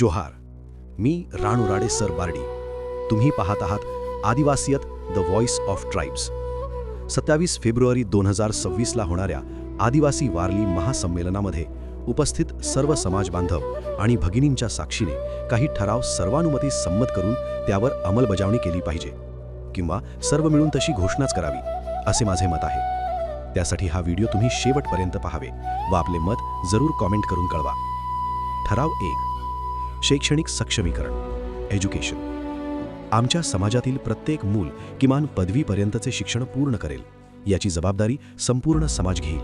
जोहार. मी राणू सर बार्डी. तुम्ही पाहत आहात Adivasiyat the voice of tribes. सत्तावीस फेब्रुवारी दोन हजार सव्वीसला होणाऱ्या आदिवासी वारली महासंमेलनामध्ये उपस्थित सर्व समाज बांधव आणि भगिनींच्या साक्षीने काही ठराव सर्वानुमती संमत करून त्यावर अंमलबजावणी केली पाहिजे किंवा सर्व मिळून तशी घोषणाच करावी असे माझे मत आहे. त्यासाठी हा व्हिडिओ तुम्ही शेवटपर्यंत पाहावे व आपले मत जरूर कॉमेंट करून कळवा. ठराव एक. शैक्षणिक सक्षमीकरण एज्युकेशन आमच्या समाजातील प्रत्येक मूल किमान पदवीपर्यंतचे शिक्षण पूर्ण करेल याची जबाबदारी संपूर्ण समाज घेईल.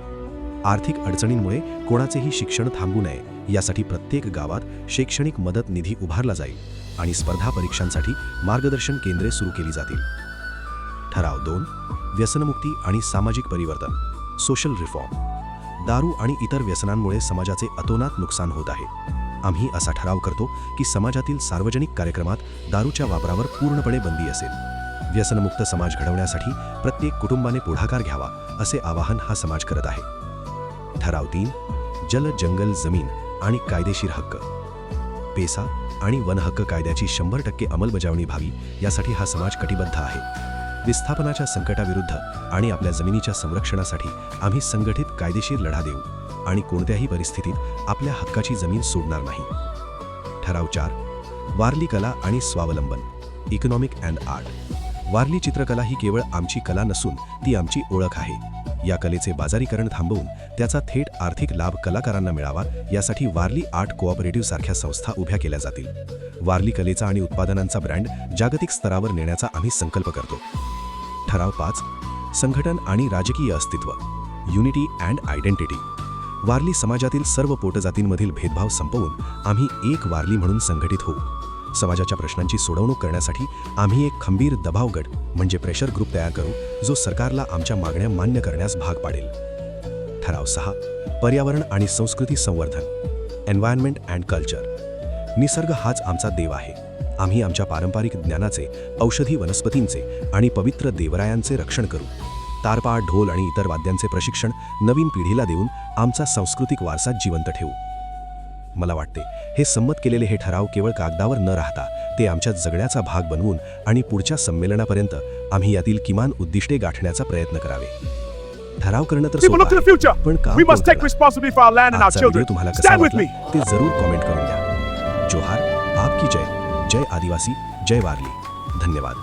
आर्थिक अडचणींमुळे कोणाचेही शिक्षण थांबू नये यासाठी प्रत्येक गावात शैक्षणिक मदत निधी उभारला जाईल आणि स्पर्धा परीक्षांसाठी मार्गदर्शन केंद्रे सुरू केली जातील. ठराव दोन व्यसनमुक्ती आणि सामाजिक परिवर्तन सोशल रिफॉर्म दारू आणि इतर व्यसनांमुळे समाजाचे अतोनात नुकसान होत आहे. आम्ही असा ठराव करतो की समाजातील सार्वजनिक कार्यक्रमात दारूच्या वापरावर पूर्णपणे बंदी असेल. व्यसनमुक्त समाज घडवण्यासाठी प्रत्येक कुटुंबाने पुढाकार घ्यावा असे आवाहन हा समाज करत आहे. ठराव तीन जल जंगल जमीन आणि कायदेशीर हक्क. पेसा आणि वनहक्क कायद्याची शंभर टक्के अंमलबजावणी व्हावी यासाठी हा समाज कटिबद्ध आहे. विस्थापनाच्या संकटाविरुद्ध आणि आपल्या जमिनीच्या संरक्षणासाठी आम्ही संघटित कायदेशीर लढा देऊ. आणि कोणत्याही परिस्थितीत आपल्या हक्काची जमीन सोडणार नाही. ठराव चार. वारली कला आणि स्वावलंबन. इकॉनॉमिक अँड आर्ट वारली चित्रकला ही केवळ आमची कला नसून ती आमची ओळख आहे. या कलेचे बाजारीकरण थांबवून त्याचा थेट आर्थिक लाभ कलाकारांना मिळावा यासाठी वारली आर्ट कोऑपरेटिव्ह सारख्या संस्था उभ्या केल्या जातील. वारली कलेचा आणि उत्पादनांचा ब्रँड जागतिक स्तरावर नेण्याचा आम्ही संकल्प करतो. ठराव पाच. संघटन आणि राजकीय अस्तित्व. युनिटी अँड आयडेंटिटी वारली समाजातील सर्व पोटजातींमधील भेदभाव संपवून आम्ही एक वारली म्हणून संघटित होऊ. समाजाच्या प्रश्नांची सोडवणूक करण्यासाठी आम्ही एक खंबीर दबाव गट म्हणजे प्रेशर ग्रुप तयार करू जो सरकारला आमच्या मागण्या मान्य करण्यास भाग पाडेल. ठराव सहा पर्यावरण आणि संस्कृती संवर्धन एन्व्हायरमेंट अँड कल्चर निसर्ग हाच आमचा देव आहे. आम्ही आमच्या पारंपरिक ज्ञानाचे औषधी वनस्पतींचे आणि पवित्र देवरायांचे रक्षण करू. तारपा ढोल आणि इतर वाद्यांचे प्रशिक्षण नवीन पिढीला देऊन आमचा सांस्कृतिक वारसा जिवंत ठेवू मला वाटते हे संमत केलेले हे ठराव केवळ कागदावर न राहता ते आमच्या जगण्याचा भाग बनवून आणि पुढच्या संमेलनापर्यंत आम्ही यातील किमान उद्दिष्टे गाठण्याचा प्रयत्न करावे ठराव करणं तर. पण काम. तुम्हाला कसा वाटला. ते जरूर कमेंट करून द्या जोहार आपकी जय जय आदिवासी जय वारली धन्यवाद